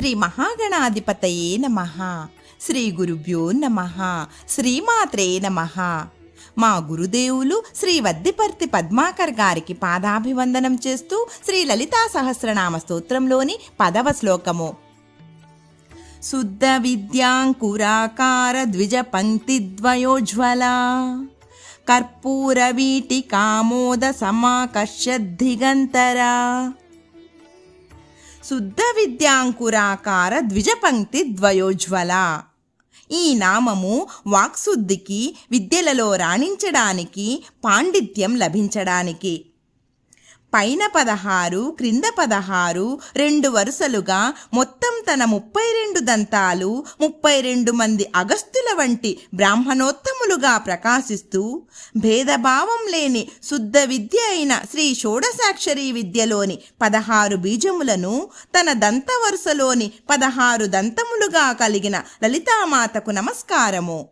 శ్రీ మహాగణాధిపతయే నమ. శ్రీ గురుభ్యో నమ. శ్రీమాత్రే నమ. మా గురుదేవులు శ్రీ వద్దిపర్తి పద్మాకర్ గారికి పాదాభివందనం చేస్తూ శ్రీ లలితా సహస్రనామ స్తోత్రంలోని పదవ శ్లోకము. శుద్ధ విద్యాంకురాకార ద్విజ పంక్తి ద్వయోజ్వల కర్పూర వీటి కామోద శుద్ధ విద్యాంకురాకార ద్విజపంక్తి ద్వయోజ్వల ఈ నామము వాక్శుద్ధికి విద్యలలో రాణించడానికి పాండిత్యం లభించడానికి పైన పదహారు క్రింద పదహారు రెండు వరుసలుగా మొత్తం తన ముప్పై రెండు దంతాలు ముప్పై రెండు మంది అగస్తుల వంటి బ్రాహ్మణోత్తములుగా ప్రకాశిస్తూ భేదభావం లేని శుద్ధ విద్య అయిన శ్రీ షోడసాక్షరీ విద్యలోని పదహారు బీజములను తన దంత వరుసలోని పదహారు దంతములుగా కలిగిన లలితామాతకు నమస్కారము.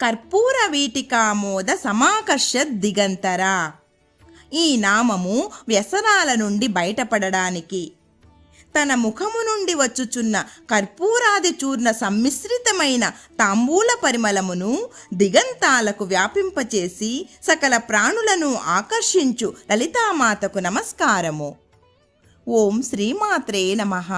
కర్పూర వీటికామోద సమాకర్ష దిగంతర. ఈ నామము వ్యసనాల నుండి బయటపడడానికి. తన ముఖము నుండి వచ్చుచున్న కర్పూరాది చూర్ణ సమ్మిశ్రితమైన తాంబూల పరిమళమును దిగంతాలకు వ్యాపింపచేసి సకల ప్రాణులను ఆకర్షించు లలితామాతకు నమస్కారము. ఓం శ్రీమాత్రే నమః.